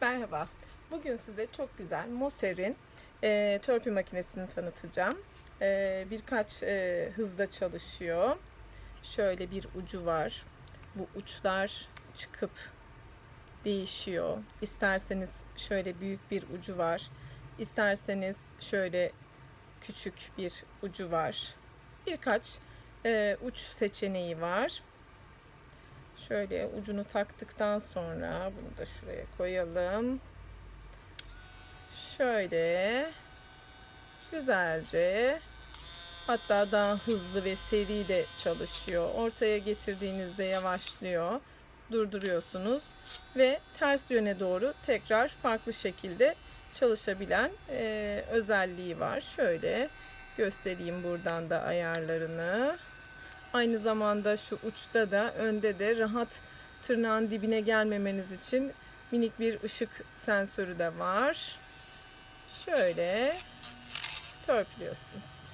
Merhaba. Bugün size çok güzel Moser'in e, törpü makinesini tanıtacağım. E, birkaç e, hızda çalışıyor. Şöyle bir ucu var. Bu uçlar çıkıp değişiyor. İsterseniz şöyle büyük bir ucu var. İsterseniz şöyle küçük bir ucu var. Birkaç e, uç seçeneği var. Şöyle ucunu taktıktan sonra bunu da şuraya koyalım. Şöyle güzelce hatta daha hızlı ve seri de çalışıyor. Ortaya getirdiğinizde yavaşlıyor. Durduruyorsunuz ve ters yöne doğru tekrar farklı şekilde çalışabilen e, özelliği var. Şöyle göstereyim buradan da ayarlarını. Aynı zamanda şu uçta da önde de rahat tırnağın dibine gelmemeniz için minik bir ışık sensörü de var. Şöyle törpülüyorsunuz.